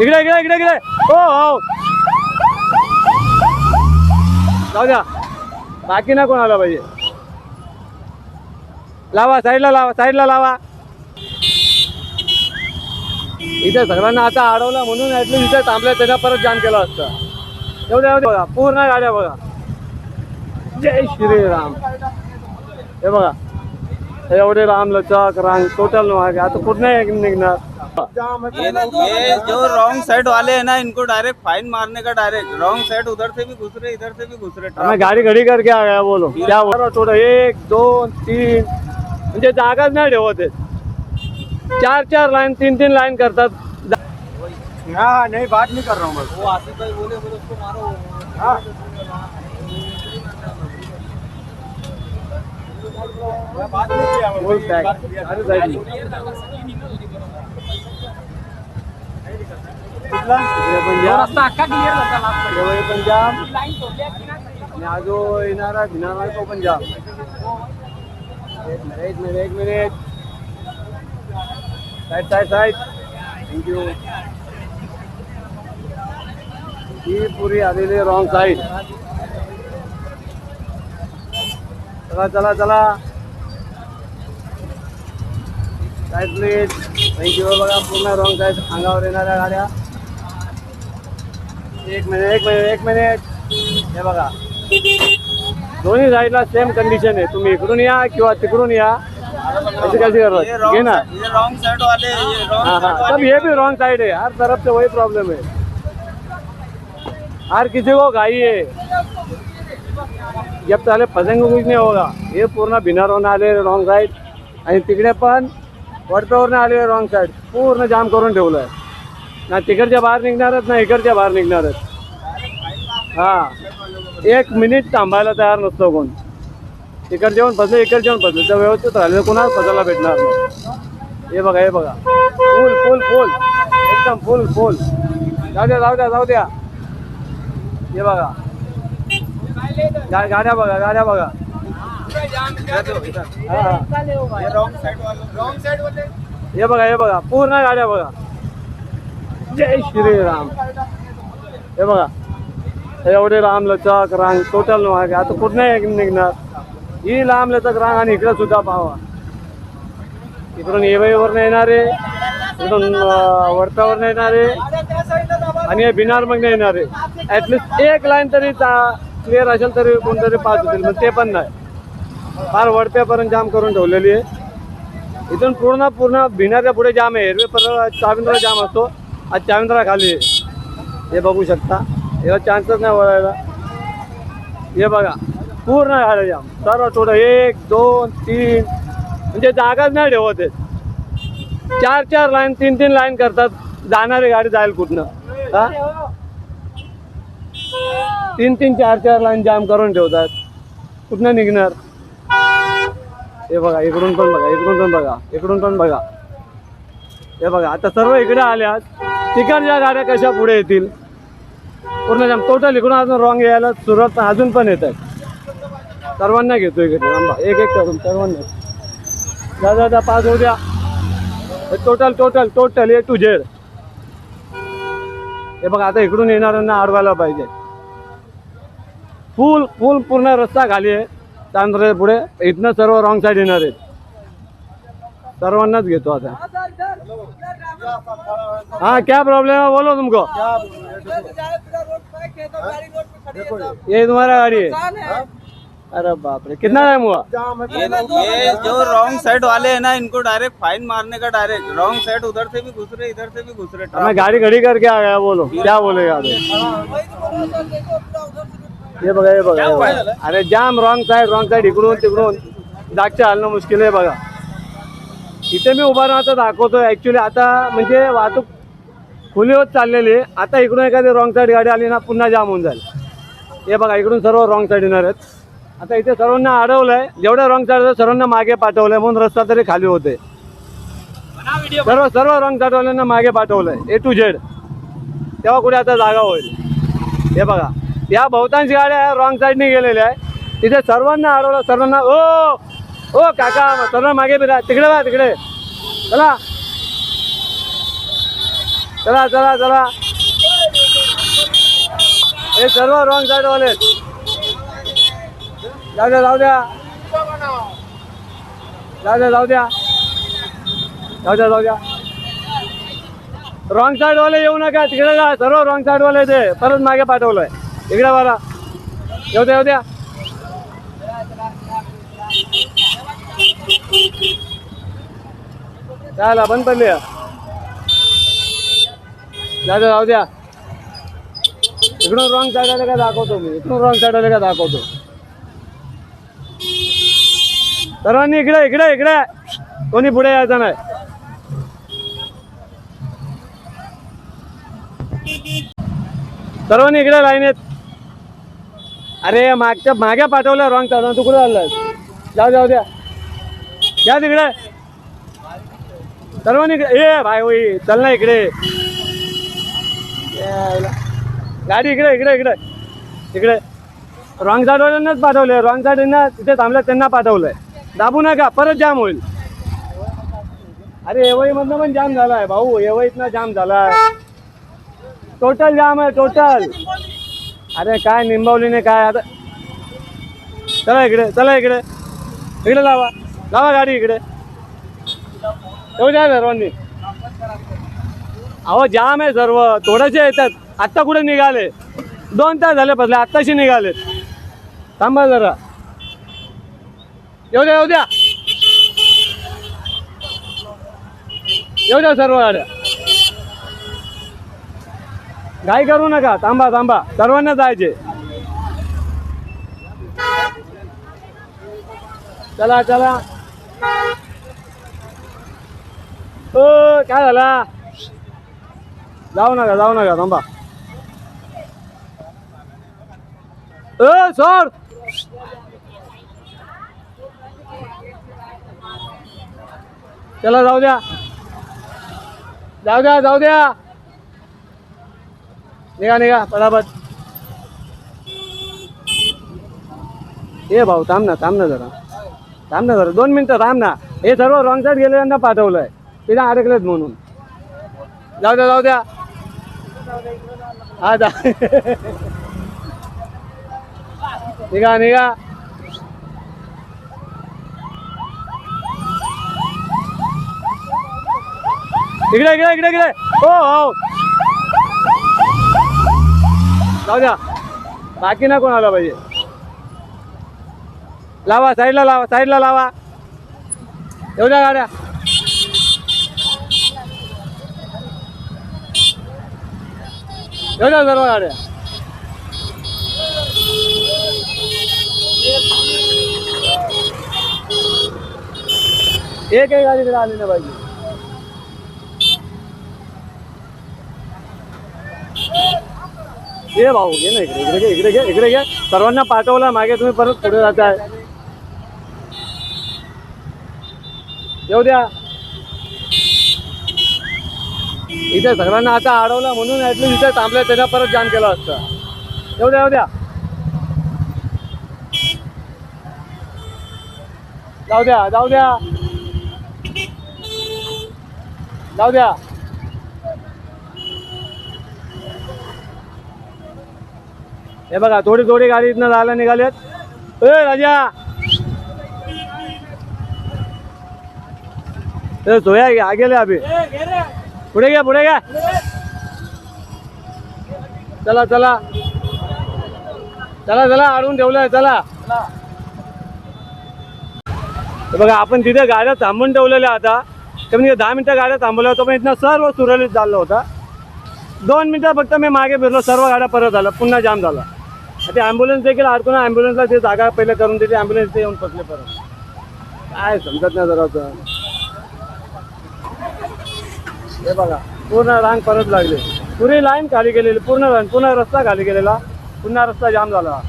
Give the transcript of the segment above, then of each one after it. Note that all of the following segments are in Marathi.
इकडे इकडे इकडे इकडे. हो हो. जाऊ द्या. बाकी ना कोणाला पाहिजे? लावा साईडला लावा साईडला लावा. इथे सगळ्यांना आता अडवलं म्हणून ऍटलीस्ट इथे थांबल्या त्यांना परत जाम केलं असतं. एवढ्या एवढ्या बघा. पूर्ण गाड्या बघा. जय श्रीराम. हे बघा. एवढे राम लचक रांग टोटल मागे. आता पूर्ण निघणार. ये ये जो रॉन्ग साइड वाले हैं ना इनको डायरेक्ट फाइन मारने का डायरेक्ट रॉन्ग साइड उधर से भी घुस रहे इधर से भी घुस रहे मैं गाडी घडी करके आ गया बोलो क्या बोल थोडं एक दोन तीन. म्हणजे जागाच नाही ठेवत आहेत. चार चार लाईन तीन तीन लाईन करतात. हाँ नहीं बात नहीं कर रहा हूँ बस वो आसिफ भाई बोले बोले उसको मारो. हाँ. पंजाब इकडे पंजाब आणि आजो येणारा भिनारा तो पंजाब एक मिनिट एक मिनिट एक minute side side side thank you ही पुरी आलेली रॉंग साईड चला चला चला। साईड प्लीज़ थँक्यू बघा पूर्ण रॉंग साईड अंगावर येणाऱ्या गाड्या। एक मिनिट एक मिनिट एक मिनिट हे बघा. दोन्ही साईडला सेम कंडिशन आहे. तुम्ही इकडून या किंवा तिकडून या. ऐसी कैसी ये ज़रूरत रॉन्ग ना. ये रॉन्ग साइड वाले ये हाँ हाँ. सब ये भी रॉन्ग साइड है हर तरफ़ से वही प्रॉब्लम है हर किसी को गाई है. जब पहले फसेंगे कुछ नाही होगा हे पूर्ण भिनारवरून आले रॉंग साईड आणि तिकडे पण वडप्यावरून आले रॉंग साईड पूर्ण जाम करून ठेवलं आहे ना तिकडच्या बाहेर निघणारच ना इकडच्या बाहेर निघणारच. हा. एक मिनिट थांबायला तयार नसतो कोण. तिकडे जेवण फसले इकडे जेवण फसले तर व्यवस्थित राहिलं कोणाला फसायला भेटणार नाही. हे बघा हे बघा. फुल फुल फुल एकदम फुल फुल जाऊ द्या जाऊ द्या जाऊ द्या. हे बघा. गा- गाड्या बघा गाड्या बघा. ये हे. बघा हे बघा पूर्ण गाड्या बघा. जय श्रीराम. हे बघा. एवढे लांब लचक रांग टोटल मागे आता कुठं निघणार? ही लांब लचक रांग आणि इकडे सुद्धा पाहावा. इकडून येवईवरनं येणारे इकडून अं, येणारे आणि हे बिनार मग येणारे ऍटलिस्ट एक लाईन तरी क्लिअर असेल तरी कोणतरी पास होतील पण ते पण नाही. फार वडप्यापर्यंत जाम करून ठेवलेली आहे. इथून पूर्ण पूर्ण भिण्याच्या पुढे जाम आहे. हिरवे पर चाविंद्रा जाम असतो. आज चाविंद्रा खाली आहे. हे बघू शकता. याला चान्सच नाही वळायला. हे बघा. पूर्ण गाड्या जाम. सर्व थोडं एक दोन तीन. म्हणजे जागाच नाही ठेवत आहेत. चार चार लाईन तीन तीन लाईन करतात. जाणारी गाडी जाईल कुठनं. हा? तीन तीन चार चार लाईन जाम करून ठेवतात. कुठनं निघणार? हे बघा इकडून पण बघा इकडून पण बघा इकडून पण बघा. हे बघा आता सर्व इकडे आल्यात. तिकडच्या गाड्या कशा पुढे येतील? पूर्ण जाम टोटल इकडून अजून रॉंग यायला सुरुवात अजून पण येत आहे सर्वांना घेतो इकडे आंबा एक एक करून सर्वांना. जा जा जा पाच होऊ द्या. Total total total A to Z हे बघा आता इकडून येणाऱ्यांना अडवायला पाहिजे. फुल फुल पूर्ण रस्ता खाली आहे. तांदळे पुढे. इथनं सर्व रॉंग साईड येणार आहेत. सर्वांनाच घेतो आता. हाँ क्या प्रॉब्लम है बोलो तुमको. ये तुम्हारा गाड़ी है अरे बाप रे कितना टाइम हुआ? ये ये जो रॉन्ग साइड वाले हैं ना इनको डायरेक्ट फाइन मारने का डायरेक्ट रॉन्ग साइड उधर से भी घुस रहे इधर से भी घुस रहे. मैं गाड़ी खड़ी करके आ गया बोलो। क्या बोलेगा हे बघा हे बघा हे बघा. अरे जाम रॉंग साईड रॉंग साईड इकडून तिकडून. दागच्या हलणं मुश्किल आहे बघा. इथे मी उभा राहतो दाखवतो ऍक्च्युली आता म्हणजे वाहतूक खुली होत चाललेली आहे. आता इकडून एखादी रॉंग साईड गाडी आली ना पुन्हा जाम होऊन जाईल. हे बघा इकडून सर्व रॉंग साईड येणार आहेत. आता इथे सर्वांना अडवलंय. जेवढ्या रॉंग साईड सर्वांना मागे पाठवलंय. म्हणून रस्ता तरी खाली होते सर्व सर्व रॉंग साईडवाल्यांना मागे पाठवलंय. ए टू झेड तेव्हा कुठे आता जागा होईल. हे बघा. या बहुतांश गाड्या रॉंग साईडने गेलेल्या आहे तिथे सर्वांना अडवलं सर्वांना ओ ओ काका सर्व मागे फिरा. तिकडे बा तिकडे. चला. चला चला चला. हे सर्व रॉंग साईड वाले जाऊ द्या जाऊ द्या. जाऊ द्या जाऊ द्या. जाऊ द्या जाऊ द्या. रॉंग साईड वाले येऊ नका. तिकडे जा. सर्व रॉंग साईड वाले ते परत मागे पाठवलंय. इकडे बघा येऊ द्या येऊ द्या. चला बंद पडली. आहे. जाऊ द्या जाऊ द्या. इकडून रॉंग साईड आले का दाखवतो मी? इकडून रॉंग साईड आले का दाखवतो? सर्वांनी इकडे इकडे इकडे. कोणी पुढे यायचं नाही. सर्वांनी इकडे लाईनीत अरे मागच्या मागे पाठवलं रॉंग साईड तू कुठं चाललाय जाऊ जाऊ द्या. या तिकडे. सर्वांनी इकडे. ए भाई होई. चल ना इकडे. गाडी इकडे इकडे इकडे. इकडे. रॉंग साईडवाल्यांनाच पाठवलंय. रॉंग साईडना तिथे थांबलं त्यांना पाठवलंय. दाबू नका. परत जाम होईल. अरे एवईमधनं पण जाम झालाय भाऊ. एवईतनं जाम झालाय. टोटल जाम आहे टोटल अरे काय निंबावलीने काय? आता चला इकडे चला इकडे. इकडे लावा. लावा गाडी इकडे. येऊ द्या सर्वांनी. अहो जाम आहे सर्व. थोडेसे येतात. आत्ता कुठे निघाले? दोन तास झाले बसले आत्ताशी निघाले थांबा जरा. येऊ द्या येऊ द्या. येऊ द्या सर्व गाड्या. काय करू नका. थांबा थांबा. सर्वांना जायचे. चला चला. ओ काय झाला? जाऊ नका जाऊ नका. थांबा. ओ सर चला जाऊ द्या. जाऊ द्या जाऊ द्या. निघा निघा पटापट. ए भाऊ थांब ना थांब ना जरा. थांब ना जरा दोन मिनिटं थांब ना. हे सर्व रॉंग साईड गेलेल्यांना पाठवलंय. तिला अडकलेत म्हणून. जाऊ द्या जाऊ द्या. हा जा. निघा निघा. इकडे इकडे इकडे इकडे. हो हो. जाऊ द्या बाकी ना कोणाला पाहिजे. लावा साईडला लावा साईडला लावा. येऊ द्या गाड्या. येऊ द्या सर्व गाड्या. एकही गाडी तिला आली नाही पाहिजे. ये भाऊ घे ना इकडे इकडे घे इकडे घे इकडे घे. सर्वांना पाठवलं मागे तुम्ही परत पुढे जाताय. येऊ द्या. इथे सगळ्यांना आता अडवलं म्हणून ऍटलीस्ट इथे थांबलं त्यांना परत जाम केलं असतं. येऊ द्या येऊ द्या. जाऊ द्या जाऊ द्या. जाऊ द्या. हे बघा थोडी थोडी गाडी इथनं जायला निघालेत. ए राजा! सोया घ्या गेले अभि. पुढे घ्या पुढे घ्या. चला चला. चला चला अडून ठेवलंय चला. बघा आपण तिथे गाड्या थांबून ठेवलेल्या आता. तर म्हणजे दहा मिनिटं गाड्या थांबवल्या होत्या पण इथनं सर्व सुरळीत चाललं होता. दोन मिनिटं फक्त मी मागे फिरलो सर्व गाड्या परत आल्या पुन्हा जाम झाला. ते ॲम्ब्युलन्स देखील अडकून ॲम्ब्युलन्सला ते जागा पहिले करून दिली ॲम्ब्युलन्स येऊन बसले परत. काय समजत नाही जरा हे बघा पूर्ण रांग परत लागली. पुरी लाईन खाली गेलेली पूर्ण लाईन पुन्हा रस्ता खाली गेलेला. पुन्हा रस्ता जाम झाला.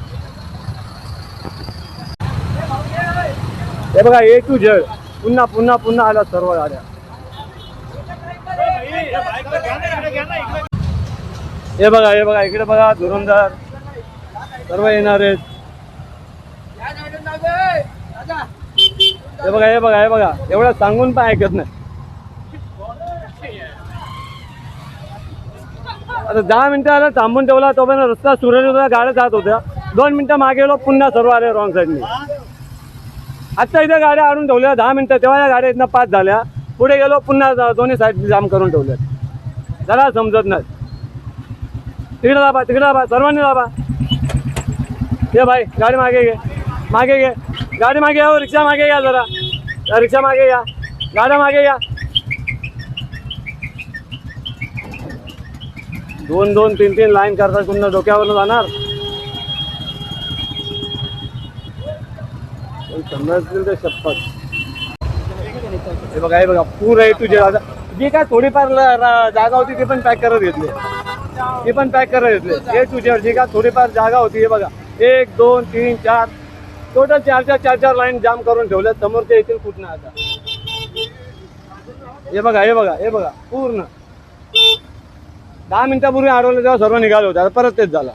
हे बघा ए टू झेड पुन्हा पुन्हा पुन्हा आल्या सर्व गाड्या. हे बघा हे बघा इकडे बघा धुरंधर. सर्व येणार आहेत. हे बघा हे बघा हे बघा. एवढं सांगून पण ऐकत नाही. आता दहा मिनिटं थांबून ठेवला तोपर्यंत रस्ता सुरळीत होता गाड्या जात होत्या. दोन मिनिटं मागे गेलो पुन्हा सर्व आले रॉंग साईडने आत्ता इथे गाड्या आणून ठेवल्या दहा मिनिटं तेव्हा या गाड्या इथनं पाच झाल्या. पुढे गेलो पुन्हा दोन्ही साईड जाम करून ठेवल्या जरा समजत नाही. तिकडे दाबा तिकडे दाबा सर्वांनी दाबा. ये भाई गाडी मागे घे मागे घे गाडी मागे हो, रिक्षा मागे घ्या जरा। या रिक्षा मागे या गाड्या मागे या दोन दोन तीन तीन लाईन करतात पुन्हा डोक्यावरून जाणार। समजतील ते शपथ। हे बघा हे बघा पूर आहे तुझे आता। जी काय थोडीफार जागा होती ती पण पॅक करत घेतली. पण पॅक करत घेतली. हे तुझ्यावर थोडीफार जागा होती हे बघा. एक दोन तीन चार. टोटल चार चार चार चार लाईन जाम करून ठेवल्या समोरच्या येथील कुठनं आता? हे बघा हे बघा हे बघा. पूर्ण. दहा मिनिटापूर्वी अडवलं तेव्हा सर्व निघाले होते. आता परत तेच झाला.